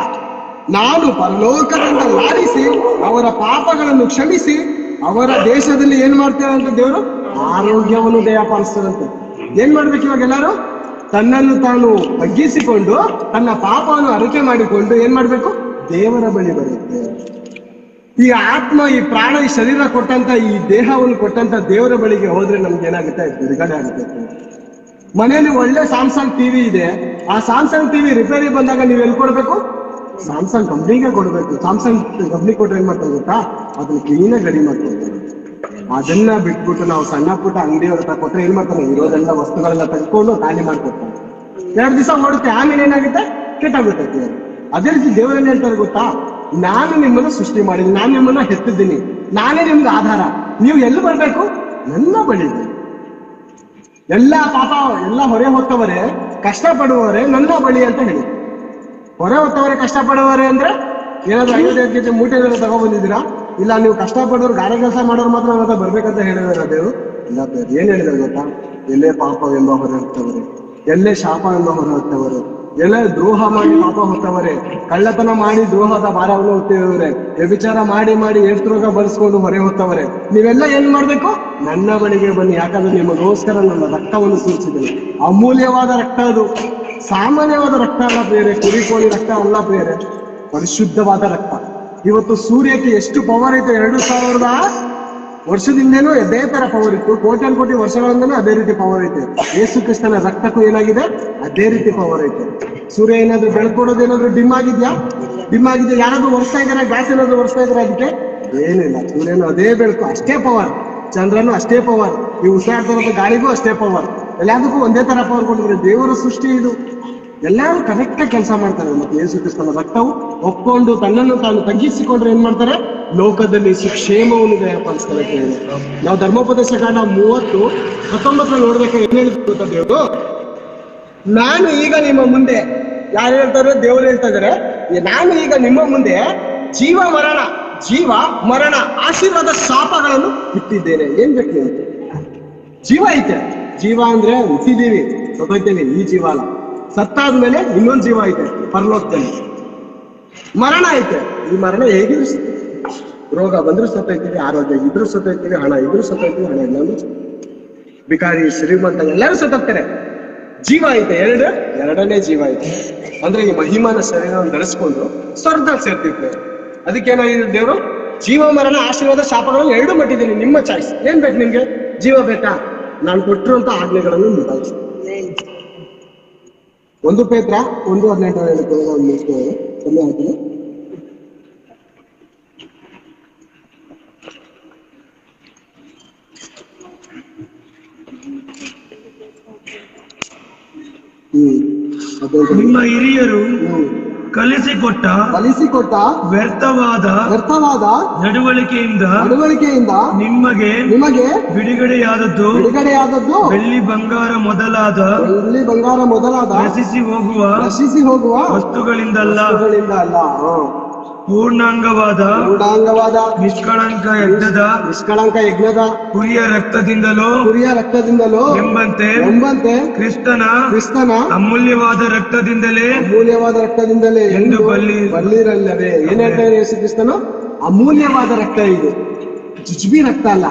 ನಾನು ಪರಲೋಕದಿಂದ ಲಾರಿಸಿ ಅವರ ಪಾಪಗಳನ್ನು ಕ್ಷಮಿಸಿ, ಅವರ ದೇಶದಲ್ಲಿ ಏನ್ ಮಾಡ್ತೇವೆ ದೇವರು? ಆರೋಗ್ಯವನ್ನು ದಯಪಾಲಿಸ್ತಾರಂತೆ ಏನ್ ಮಾಡ್ಬೇಕು ಇವಾಗ ಎಲ್ಲರೂ? ತನ್ನನ್ನು ತಾನು ಬಗ್ಗಿಸಿಕೊಂಡು ತನ್ನ ಪಾಪವನ್ನು ಅರಿಕೆ ಮಾಡಿಕೊಂಡು ಏನ್ ಮಾಡ್ಬೇಕು? ದೇವರ ಬಳಿ ಬರುತ್ತೆ. ಈ ಆತ್ಮ, ಈ ಪ್ರಾಣ, ಈ ಶರೀರ ಕೊಟ್ಟಂತ, ಈ ದೇಹವನ್ನು ಕೊಟ್ಟಂತ ದೇವರ ಬಳಿಗೆ ಹೋದ್ರೆ ನಮ್ಗೆ ಏನಾಗುತ್ತೆ? ಬಿಡುಗಡೆ ಆಗುತ್ತೆ. ಮನೆಯಲ್ಲಿ ಒಳ್ಳೆ ಸ್ಯಾಮ್ಸಂಗ್ ಟಿವಿ ಇದೆ. ಆ ಸ್ಯಾಮ್ಸಂಗ್ ಟಿವಿ ರಿಪೇರಿ ಬಂದಾಗ ನೀವ್ ಎಲ್ಲಿ ಕೊಡ್ಬೇಕು? ಸ್ಯಾಮ್ಸಂಗ್ ಕಂಪ್ನಿಗೆ ಕೊಡ್ಬೇಕು. ಸ್ಯಾಮ್ಸಂಗ್ ಕಂಪ್ನಿ ಕೊಟ್ರೆ ಏನ್ ಮಾಡ್ತಾರೆ ಗೊತ್ತಾ ಅದನ್ನ ಕ್ಲೀನಾಗಿ ರೆಡಿ ಮಾಡ್ತಾರೆ ಅದನ್ನ ಬಿಟ್ಬಿಟ್ಟು ನಾವು ಸಣ್ಣ ಪುಟ್ಟ ಅಂಗಡಿಯವ್ರ ಹತ್ರ ಕೊಟ್ರೆ ಏನ್ ಮಾಡ್ತಾರೆ? ಇರೋದೆಲ್ಲ ವಸ್ತುಗಳೆಲ್ಲ ತೆಗೆದುಕೊಂಡು ಖಾಲಿ ಮಾಡ್ಕೊಡ್ತಾರೆ. ಎರಡು ದಿವಸ ಮಾಡುತ್ತೆ ಆಮೇಲೆ ಏನಾಗುತ್ತೆ? ಕೆಟ್ಟಾಗುತ್ತೆ ಅದೇ ರೀತಿ ದೇವರಲ್ಲಿ ಹೇಳ್ತಾರೆ ಗೊತ್ತಾ? ನಾನು ನಿಮ್ಮನ್ನು ಸೃಷ್ಟಿ ಮಾಡಿದ್ದೀನಿ, ನಾನು ನಿಮ್ಮನ್ನ ಹೆತ್ತಿದ್ದೀನಿ. ನಾನೇ ನಿಮ್ಗೆ ಆಧಾರ. ನೀವು ಎಲ್ಲಿ ಬರ್ಬೇಕು? ನನ್ನ ಬಳಿ ಎಲ್ಲ ಪಾಪ, ಎಲ್ಲ ಹೊರೆ ಹೊತ್ತವರೇ ಕಷ್ಟಪಡುವವರೇ ನನ್ನ ಬಳಿ ಅಂತ ಹೇಳಿ. ಹೊರೆ ಕಷ್ಟ ಕಷ್ಟಪಡುವವರೇ ಅಂದ್ರೆ, ಏನಾದ್ರು ಐದು ಕೆಜಿ ಮೂಟೆ ತಗೊಬಂದಿದ್ದೀರಾ? ಇಲ್ಲ, ನೀವು ಕಷ್ಟಪಡೋರು, ಗಾರೆ ಕೆಲಸ ಮಾಡೋರು ಮಾತ್ರ ಮಾತ್ರ ಬರ್ಬೇಕಂತ ಹೇಳಿದಾರೆ ದೇವರು ಇಲ್ಲ ಏನ್ ಹೇಳಿದಾರೆ ಗೊತ್ತಾ? ಎಲ್ಲೇ ಪಾಪವೆಂಬ ಹೊರೆ ಹೊತ್ತವರು ಎಲ್ಲೇ ಶಾಪ ಎಂಬ ಹೊರೆ ಹೊತ್ತವರು ಎಲ್ಲೇ ದ್ರೋಹ ಮಾಡಿ ಪಾಪ ಹೊತ್ತವರೇ ಕಳ್ಳತನ ಮಾಡಿ ದ್ರೋಹದ ಭಾರವನ್ನು ಹೊತ್ತಿರುವರೆ ವ್ಯಭಿಚಾರ ಮಾಡಿ ಮಾಡಿ ಏರ್ತರೋಗ ಬಳಸ್ಕೊಂಡು ಹೊರೆ ಹೊತ್ತವರೇ ನೀವೆಲ್ಲ ಏನ್ ಮಾಡ್ಬೇಕು? ನನ್ನ ಮನೆಗೆ ಬನ್ನಿ. ಯಾಕಂದ್ರೆ ನಿಮಗೋಸ್ಕರ ನನ್ನ ರಕ್ತವನ್ನು ಸೂಚಿಸಿದ್ದೇನೆ ಅಮೂಲ್ಯವಾದ ರಕ್ತ ಅದು. ಸಾಮಾನ್ಯವಾದ ರಕ್ತ ಅಲ್ಲ ಬೇರೆ. ಕುರಿ ಕೋಳಿ ರಕ್ತ ಅಲ್ಲ ಬೇರೆ. ಪರಿಶುದ್ಧವಾದ ರಕ್ತ. ಇವತ್ತು ಸೂರ್ಯಕ್ಕೆ ಎಷ್ಟು ಪವರ್ ಐತೆ? ಎರಡು ಸಾವಿರದ ವರ್ಷದಿಂದೇನೂ ಅದೇ ತರ ಪವರ್ ಇತ್ತು. ಕೋಟ್ಯಾನ್ ಕೋಟಿ ವರ್ಷಗಳಿಂದನೂ ಅದೇ ರೀತಿ ಪವರ್ ಐತೆ. ಯೇಸು ಕ್ರಿಸ್ತನ ರಕ್ತಕ್ಕೂ ಏನಾಗಿದೆ? ಅದೇ ರೀತಿ ಪವರ್ ಐತೆ. ಸೂರ್ಯ ಏನಾದ್ರು ಬೆಳ್ಕೊಡೋದು ಏನಾದ್ರು ಡಿಮ್ ಆಗಿದ್ಯಾ? ಡಿಮ್ ಆಗಿದ್ಯಾ? ಯಾರಾದ್ರೂ ಒರೆಸ್ತಾ ಇದಾರೆ ಗ್ಯಾಸ್ ಏನಾದ್ರು ಒರೆಸ್ತಾ ಇದ್ರೆ ಅದಕ್ಕೆ? ಏನಿಲ್ಲ. ಸೂರ್ಯನು ಅದೇ ಬೆಳಕು. ಅಷ್ಟೇ ಪವರ್ ಚಂದ್ರನು ಅಷ್ಟೇ ಪವರ್ ಈ ಉಸಿರಾಡ್ತಾ ಗಾಳಿಗೂ ಅಷ್ಟೇ ಪವರ್ ಎಲ್ಲದಕ್ಕೂ ಒಂದೇ ತರ ಪವರ್ ಕೊಟ್ಟಿದ್ರೆ ದೇವರ ಸೃಷ್ಟಿ ಇದು. ಎಲ್ಲರೂ ಕರೆಕ್ಟ್ ಕೆಲಸ ಮಾಡ್ತಾರೆ. ಮತ್ತೆ ಯೇಸು ಕ್ರಿಸ್ತನ ರಕ್ತವು ಒಪ್ಕೊಂಡು ತನ್ನನ್ನು ತಾನು ತಗ್ಗಿಸಿಕೊಂಡ್ರೆ ಏನ್ ಮಾಡ್ತಾರೆ? ಲೋಕದಲ್ಲಿ ಸುಕ್ಷೇಮವನ್ನು ದಯಪಾಲಿಸ್ತಾರೆ. ನಾವು ಧರ್ಮೋಪದೇಶ ಕಾಂಡ ಮೂವತ್ತು ಹತ್ತೊಂಬತ್ತರ ನೋಡ್ಬೇಕು ಏನ್ ಗೊತ್ತಾ ದೇವರು? ನಾನು ಈಗ ನಿಮ್ಮ ಮುಂದೆ, ಯಾರು ಹೇಳ್ತಾರೆ ದೇವರು ಹೇಳ್ತಾ ಇದಾರೆ ನಾನು ಈಗ ನಿಮ್ಮ ಮುಂದೆ ಜೀವ ಮರಣ ಜೀವ ಮರಣ, ಆಶೀರ್ವಾದ ಶಾಪಗಳನ್ನು ಇಟ್ಟಿದ್ದೇನೆ. ಏನ್ ಬೇಕು ಜೀವ ಐತೆ. ಜೀವ ಅಂದ್ರೆ ಹುಟ್ಟಿದೀವಿ ಸತ್ತೋಯ್ತೇವೆ ಈ ಜೀವ ಅಲ್ಲ. ಸತ್ತಾದ್ಮೇಲೆ ಇನ್ನೊಂದು ಜೀವ ಐತೆ, ಪರಲೋಕದಲ್ಲಿ. ಮರಣ ಐತೆ. ಈ ಮರಣ ಹೇಗಿದ್ರು. ರೋಗ ಬಂದ್ರು ಸತ್ತೈತೀವಿ ಆರೋಗ್ಯ ಇದ್ರು ಸತ್ತೈತೀವಿ ಹಣ ಇದ್ರು ಸತ್ತೈತೀವಿ ಹಣ ಇಲ್ಲಾಂದ್ರೆ ಬಿಕಾರಿ ಶ್ರೀಮಂತ ಎಲ್ಲರೂ ಸತ್ತೋಗ್ತಾರೆ. ಜೀವ ಐತೆ, ಎರಡು, ಎರಡನೇ ಜೀವ ಐತೆ. ಅಂದ್ರೆ ಈ ಮಹಿಮಾನ ಶರೀರವನ್ನು ಧರಿಸ್ಕೊಂಡು ಸ್ವರ್ಗದಲ್ಲಿ ಸೇರ್ತಿರ್ತಾರೆ. ಅದಕ್ಕೇನಾಗಿದೆ ದೇವರು? ಜೀವ, ಮರಣ, ಆಶೀರ್ವಾದ ಶಾಪಗಳು ಎರಡು ಮಟ್ಟಿದ್ದೀನಿ, ನಿಮ್ಮ ಚಾಯ್ಸ್ ಏನ್ ಬೇಕು ನಿಮ್ಗೆ? ಜೀವ ಬೇಕಾ? ನಾನು ಕೊಟ್ಟಿರುವಂತ ಆಜ್ಞೆಗಳನ್ನು ನಿಭಾಯಿಸಿ ಒಂದು ಪೇತ್ರ ಒಂದು ಹದಿನೆಂಟು ಹೇಳುತ್ತೆ ಒಂದು ಹದಿನೆಂಟು ನಿಮ್ಮ ಹಿರಿಯರು ಕಲಿಸಿಕೊಟ್ಟ ಕಲಿಸಿಕೊಟ್ಟ ವ್ಯರ್ಥವಾದ ವ್ಯರ್ಥವಾದ ನಡವಳಿಕೆಯಿಂದ ನಡವಳಿಕೆಯಿಂದ ನಿಮಗೆ ನಿಮಗೆ ಬಿಡುಗಡೆಯಾದದ್ದು ಬಿಡುಗಡೆಯಾದದ್ದು ಬೆಳ್ಳಿ ಬಂಗಾರ ಮೊದಲಾದ ಬೆಳ್ಳಿ ಬಂಗಾರ ಮೊದಲಾದ ನಶಿಸಿ ಹೋಗುವ ನಶಿಸಿ ಹೋಗುವ ವಸ್ತುಗಳಿಂದಲ್ಲ. ವಸ್ತುಗಳಿಂದ ಅಲ್ಲ ಪೂರ್ಣಾಂಗವಾದ ಗೂಢಾಂಗವಾದ ನಿಷ್ಕಳಂಕ ಯಜ್ಞದ ನಿಷ್ಕಳಂಕ ಯಜ್ಞದ ಕುರಿಯ ರಕ್ತದಿಂದಲೋ ಕುರಿಯ ರಕ್ತದಿಂದಲೋ ಎಂಬಂತೆ ಎಂಬಂತೆ ಕ್ರಿಸ್ತನ ಕ್ರಿಸ್ತನ ಅಮೂಲ್ಯವಾದ ರಕ್ತದಿಂದಲೇ ಅಮೂಲ್ಯವಾದ ರಕ್ತದಿಂದಲೇ ಎಂದು ಬಲ್ಲಿ- ಬಲ್ಲಿರಲ್ಲವೇ? ಏನ್ ಹೇಳ್ತಾರೆ ಯೇಸು ಕ್ರಿಸ್ತನು ಅಮೂಲ್ಯವಾದ ರಕ್ತ ಇದು. ಜುಜ್ಬಿ ರಕ್ತ ಅಲ್ಲ.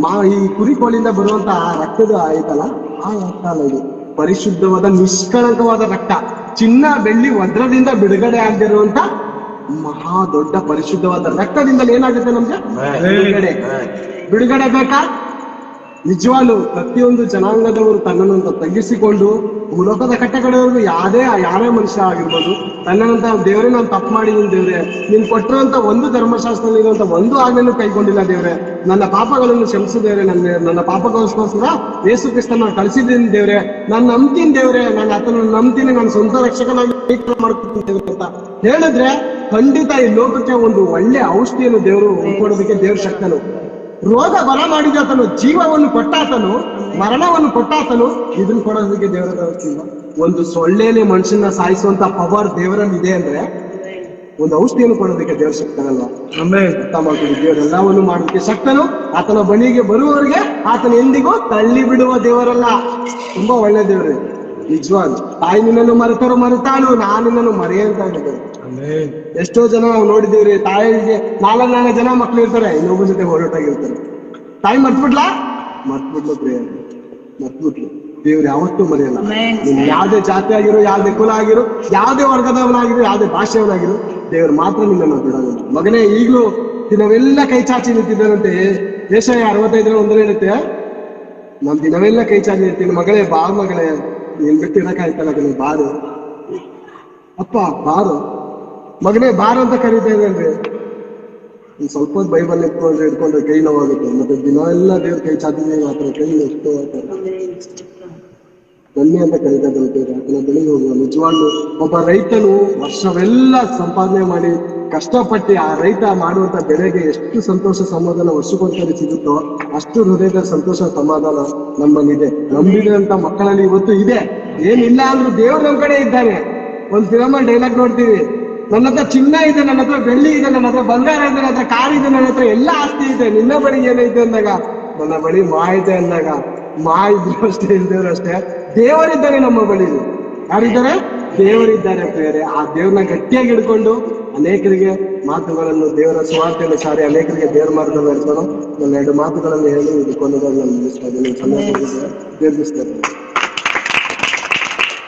ಮಾ ಈ ಕುರಿ ಕೋಳಿಂದ ಬರುವಂತ ಆ ರಕ್ತದ ಆಯ್ತಲ್ಲ ಆ ರಕ್ತ ಅಲ್ಲ ಇದು. ಪರಿಶುದ್ಧವಾದ ನಿಷ್ಕಳಂಕವಾದ ರಕ್ತ. ಚಿನ್ನ ಬೆಳ್ಳಿ ವಜ್ರದಿಂದ ಬಿಡುಗಡೆ ಆಗದಿರುವಂತ ಮಹಾ ದೊಡ್ಡ ಪರಿಶುದ್ಧವಾದ ರಕ್ತದಿಂದಲೇ ಏನಾಗುತ್ತೆ ನಮ್ಗೆ? ಬಿಡುಗಡೆ. ಬಿಡುಗಡೆ ಬೇಕಾ? ನಿಜವಾಗ್ಲು ಪ್ರತಿಯೊಂದು ಜನಾಂಗದವರು ತನ್ನನ್ನು ತಗ್ಗಿಸಿಕೊಂಡು ಭೂಲೋಕದ ಕಟ್ಟೆಕಡೆವರೆಗೂ ಯಾರೇ ಯಾರೇ ಮನುಷ್ಯ ಆಗಿರ್ಬೋದು ತನ್ನಂತ ದೇವರೇ ನಾನು ತಪ್ಪು ಮಾಡಿದ್ದೀನಿ ದೇವ್ರೆ ನೀನ್ ಕೊಟ್ಟಿರುವಂತ ಒಂದು ಧರ್ಮಶಾಸ್ತ್ರದಲ್ಲಿ ಇರುವಂತ ಒಂದು ಆಜ್ಞೆಯನ್ನು ಕೈಗೊಂಡಿಲ್ಲ ದೇವ್ರೆ ನನ್ನ ಪಾಪಗಳನ್ನು ಕ್ಷಮಿಸು ದೇವ್ರೆ ನನ್ನ ನನ್ನ ಪಾಪಗೋಸ್ಕರ ಯೇಸು ಕ್ರಿಸ್ತನ ಕಳಿಸಿದ್ದೀನಿ ದೇವ್ರೆ ನಾನು ನಂಬ್ತೀನಿ ದೇವ್ರೆ ನಾನು ಆತನ ನಂಬ್ತೀನಿ ನನ್ನ ಸ್ವಂತ ರಕ್ಷಕನಾಗಿ ಮಾಡ್ಕೊತೀನಿ ದೇವ್ರೆ ಅಂತ ಹೇಳಿದ್ರೆ ಖಂಡಿತ ಈ ಲೋಕಕ್ಕೆ ಒಂದು ಒಳ್ಳೆ ಔಷಧಿಯನ್ನು ದೇವರು ಕೊಡೋದಕ್ಕೆ ದೇವ್ರ ಶಕ್ತನು. ರೋಗ ಬರ ಮಾಡಿದಾತನು ಜೀವವನ್ನು ಕೊಟ್ಟಾತನು ಮರಣವನ್ನು ಕೊಟ್ಟಾತನು ಇದನ್ನ ಕೊಡೋದಕ್ಕೆ ದೇವರ ಒಂದು ಸೊಳ್ಳೆಯಲ್ಲಿ ಮನುಷ್ಯನ ಸಾಯಿಸುವಂತ ಪವರ್ ದೇವರಲ್ಲಿ ಇದೆ ಅಂದ್ರೆ ಒಂದು ಔಷಧಿಯನ್ನು ಕೊಡೋದಕ್ಕೆ ದೇವ್ರ ಅರ್ಥ ಮಾಡ್ಕೊಂಡು ದೇವರೆಲ್ಲವನ್ನು ಮಾಡೋದಕ್ಕೆ ಶಕ್ತನು. ಆತನ ಬಳಿಗೆ ಬರುವವರಿಗೆ ಆತನ ಎಂದಿಗೂ ತಳ್ಳಿ ಬಿಡುವ ದೇವರಲ್ಲ. ತುಂಬಾ ಒಳ್ಳೆ ದೇವ್ರೆ. ನಿಜವಾಗ್ ತಾಯಿ ನಿನ್ನನ್ನು ಮರೆತರು ಮರೆತಾಳು ನಾನು ನಿನ್ನನ್ನು ಮರೆಯಂತ ಹೇಳಿದೆ ಎಷ್ಟೋ ಜನ ನಾವು ನೋಡಿದೀವ್ರಿ ತಾಯಿಗೆ ನಾಲ್ಕು ನಾಲ್ಕು ಜನ ಮಕ್ಳು ಇರ್ತಾರೆ ಇನ್ನೊಬ್ಬರ ಜೊತೆ ಹೊರಟಾಗಿರ್ತಾರೆ. ತಾಯಿ ಮರ್ತ್ಬಿಟ್ಲಾ? ಮರ್ತ್ಬಿಟ್ಲು ಪ್ರಿಯ ಮರ್ತ್ಬಿಟ್ಲು. ದೇವ್ರು ಯಾವತ್ತೂ ಮರೆಯಲ್ಲ. ನೀನ್ ಯಾವ್ದೇ ಜಾತಿ ಆಗಿರೋ ಯಾವ್ದೇ ಕುಲ ಆಗಿರೋ ಯಾವ್ದೇ ವರ್ಗದವನಾಗಿರೋ ಯಾವ್ದೇ ಭಾಷೆಯವನಾಗಿರೋ ದೇವ್ರು ಮಾತ್ರ ನಿನ್ನನ್ನು ಬಿಡೋದಿಲ್ಲ ಮಗನೇ ಈಗಲೂ ದಿನವೆಲ್ಲ ಕೈ ಚಾಚಿ ನಿಂತಿದ್ದಾನಂತೆ? ಏಷಯ ಅರವತ್ತೈದರ ಒಂದನೇ ಇರುತ್ತೆ ನಮ್ ದಿನವೆಲ್ಲ ಕೈ ಚಾಚಿ ನಿಂತೀನಿ ಮಗಳೇ ಬಾ ಮಗಳೇ ನೀನ್ ಬಿಟ್ಟು ಇರಕ್ಕಾಯ್ತಲ್ಲ ಕಣೆ ಬಾರು. ಅಪ್ಪ ಬಾರು. ಮಗನೇ ಬಾರ ಅಂತ ಕರೀತಾ ಇದ್ದೇನ್ರಿ ಒಂದ್ ಸ್ವಲ್ಪ ಬೈಬಲ್ ಎತ್ಕೊಂಡ್ರೆ ಇಟ್ಕೊಂಡ್ರೆ ಕೈ ನೋವಾಗುತ್ತೆ. ಮತ್ತೆ ದಿನ ಎಲ್ಲ ದೇವ್ರ ಕೈ ಚಾಚಿದೀವಿ ಆತರ ಕೈ ಎಷ್ಟು ಬನ್ನಿ ಅಂತ ಕರೀತಾ ಆತನ ಬೆಳಿಗ್ಗೆ ಹೋಗುವ ನಿಜವಾಗ್ಲು ಒಬ್ಬ ರೈತನು ವರ್ಷವೆಲ್ಲ ಸಂಪಾದನೆ ಮಾಡಿ ಕಷ್ಟಪಟ್ಟು ಆ ರೈತ ಮಾಡುವಂತ ಬೆಳೆಗೆ ಎಷ್ಟು ಸಂತೋಷ ಸಮಾಧಾನ ವರ್ಷಕ್ಕೊಂದ್ಸರಿ ಸಿಗುತ್ತೋ ಅಷ್ಟು ಹೃದಯದ ಸಂತೋಷ ಸಮಾಧಾನ ನಮ್ಮಲ್ಲಿದೆ. ಅಂತ ಮಕ್ಕಳಲ್ಲಿ ಇವತ್ತು ಇದೆ. ಏನಿಲ್ಲ ಅಂದ್ರೂ ದೇವ್ರ ನಮ್ ಕಡೆ ಇದ್ದಾನೆ. ಒಂದ್ ಸಿನಿಮಾ ಡೈಲಾಗ್ ನೋಡ್ತೀವಿ. ನನ್ನ ಹತ್ರ ಚಿನ್ನ ಇದೆ ನನ್ನ ಹತ್ರ ಬೆಳ್ಳಿ ಇದೆ ನನ್ನ ಹತ್ರ ಬಂಗಾರ ಇದೆ ನನ್ನ ಹತ್ರ ಕಾರ್ ಇದೆ ನನ್ನ ಹತ್ರ ಎಲ್ಲ ಆಸ್ತಿ ಇದೆ ನಿನ್ನ ಬಳಿ ಏನೈತೆ ಅಂದಾಗ ನನ್ನ ಬಳಿ ಮಾ ಇದೆ ಅಂದಾಗ ಮಾ ಇದ್ರು ಅಷ್ಟೇ ಇಲ್ದೇವ್ರು ಅಷ್ಟೇ ದೇವರಿದ್ದಾರೆ ನಮ್ಮ ಬಳಿ ಯಾರಿದ್ದಾರೆ ದೇವರಿದ್ದಾರೆ ಪ್ರೇರೆ ಆ ದೇವ್ರನ್ನ ಗಟ್ಟಿಯಾಗಿ ಹಿಡ್ಕೊಂಡು ಅನೇಕರಿಗೆ ಮಾತುಗಳನ್ನು ದೇವರ ಸುವಾರ್ತೆಯನ್ನು ಸಾರಿ ಅನೇಕರಿಗೆ ದೇವರ ಮಾರ್ಗದಲ್ಲಿ ಹೇಳ್ತಾರೋ ನನ್ನ ಎರಡು ಮಾತುಗಳನ್ನು ಹೇಳಿ ಇದು ನಾನು ಮುಗಿಸ್ತಾ ಇದ್ದೀನಿ? ದೀರ್ಘಿಸ್ತಾ ಇದ್ದೀನಿ.